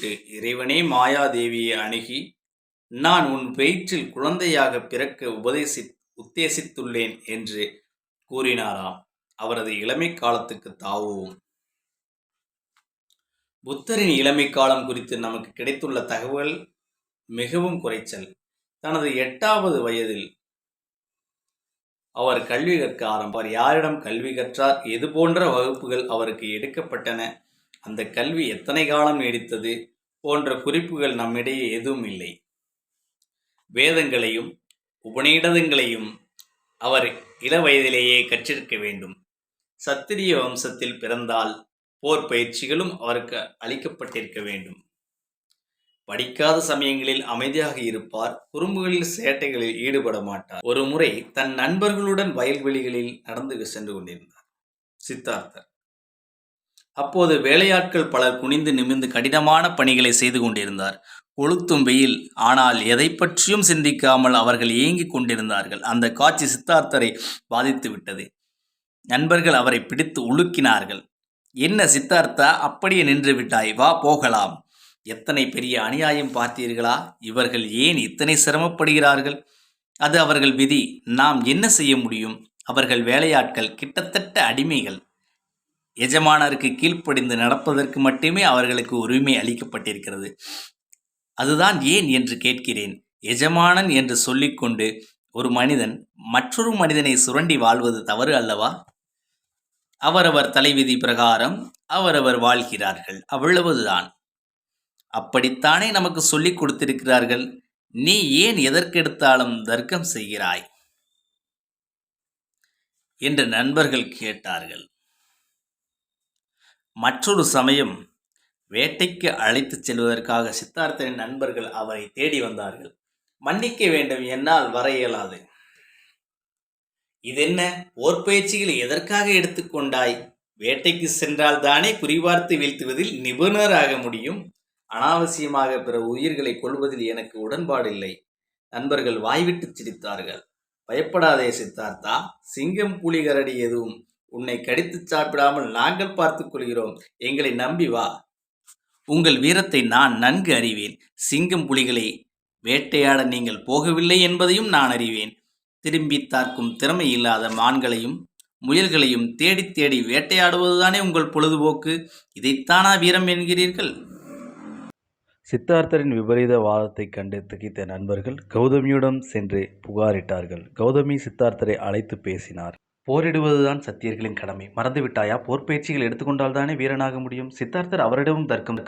விட்டு இறைவனே மாயாதேவியை அணுகி நான் உன் வயிற்றில் குழந்தையாக பிறக்க உபதேசி உத்தேசித்துள்ளேன் என்று கூறினாராம். அவரது இளமை காலத்துக்கு தாவுவோம் புத்தரின் இளமை காலம் குறித்து நமக்கு கிடைத்துள்ள தகவல் மிகவும் குறைச்சல். தனது எட்டாவது வயதில் அவர் கல்வி கற்க ஆரம்பித்தார் யாரிடம் கல்வி கற்றார்? எது போன்ற வகுப்புகள் அவருக்கு எடுக்கப்பட்டன? அந்த கல்வி எத்தனை காலம் நீடித்தது போன்ற குறிப்புகள் நம்மிடையே எதுவும் இல்லை. வேதங்களையும் உபநிடதங்களையும் அவர் இள வயதிலேயே கற்றிருக்க வேண்டும். சத்திரிய வம்சத்தில் பிறந்தால் போர் பயிற்சிகளும் அவருக்கு அளிக்கப்பட்டிருக்க வேண்டும். படிக்காத சமயங்களில் அமைதியாக இருப்பார் குறும்புகளில் சேட்டைகளில் ஈடுபட மாட்டார். ஒரு முறை தன் நண்பர்களுடன் வயல்வெளிகளில் நடந்து சென்று கொண்டிருந்தார். சித்தார்த்தர். அப்போது வேலையாட்கள் பலர் குனிந்து நிமிர்ந்து கடினமான பணிகளை செய்து கொண்டிருந்தார். கொளுத்தும் வெயில் ஆனால் எதை பற்றியும் சிந்திக்காமல் அவர்கள் ஏங்கிக் கொண்டிருந்தார்கள். அந்த காட்சி சித்தார்த்தரை பாதித்து விட்டது. நண்பர்கள் அவரை பிடித்து உலுக்கினார்கள். என்ன சித்தார்த்தா அப்படியே நின்று விட்டாய் வா போகலாம். எத்தனை பெரிய அநியாயம் பார்த்தீர்களா? இவர்கள் ஏன் இத்தனை சிரமப்படுகிறார்கள்? அது அவர்கள் விதி. நாம் என்ன செய்ய முடியும்? அவர்கள் வேலையாட்கள் கிட்டத்தட்ட அடிமைகள். எஜமானருக்கு கீழ்ப்படிந்து நடப்பதற்கு மட்டுமே அவர்களுக்கு உரிமை அளிக்கப்பட்டிருக்கிறது. அதுதான் ஏன் என்று கேட்கிறேன். எஜமானன் என்று சொல்லிக்கொண்டு ஒரு மனிதன் மற்றொரு மனிதனை சுரண்டி வாழ்வது தவறு அல்லவா? அவரவர் தலைவிதி பிரகாரம் அவரவர் வாழ்கிறார்கள். அவ்வளவுதான். அப்படித்தானே நமக்கு சொல்லிக் கொடுத்திருக்கிறார்கள். நீ ஏன் எதற்கெடுத்தாலும் தர்க்கம் செய்கிறாய்? என்று நண்பர்கள் கேட்டார்கள். மற்றொரு சமயம் வேட்டைக்கு அழைத்துச் செல்வதற்காக சித்தார்த்தனின் நண்பர்கள் அவரை தேடி வந்தார்கள். மன்னிக்க வேண்டும் என்னால் வர இயலாது. இதென்ன? போர் பயிற்சிகளை எதற்காக எடுத்துக்கொண்டாய் வேட்டைக்கு சென்றால் தானே குறிபார்த்து வீழ்த்துவதில் நிபுணராக முடியும். அனாவசியமாக பிற உயிர்களை கொள்வதில் எனக்கு உடன்பாடில்லை நண்பர்கள் வாய்விட்டு சிரித்தார்கள். பயப்படாதே சித்தார்த்தா சிங்கம் புலிகரடி எதுவும் உன்னை கடித்துச் சாப்பிடாமல் நாங்கள் பார்த்துக் கொள்கிறோம். எங்களை நம்பி வா. உங்கள் வீரத்தை நான் நன்கு அறிவேன். சிங்கம் புலிகளை வேட்டையாட நீங்கள் போகவில்லை என்பதையும் நான் அறிவேன். திரும்பி தாக்கும் திறமை இல்லாத மான்களையும் முயல்களையும் தேடித் தேடி வேட்டையாடுவதுதானே உங்கள் பொழுதுபோக்கு? இதைத்தானா வீரம் என்கிறீர்கள்? சித்தார்த்தரின் விபரீத வாதத்தைக் கண்டு திகைத்த நண்பர்கள் கௌதமியுடன் சென்று புகாரிட்டார்கள். கௌதமி சித்தார்த்தரை அழைத்து பேசினார். போரிடுவதுதான் சத்தியர்களின் கடமை. மறந்துவிட்டாயா? போர் பயிற்சிகள் எடுத்துக்கொண்டால்தானே வீரனாக முடியும். சித்தார்த்தர் அவரிடமும் தர்க்கம்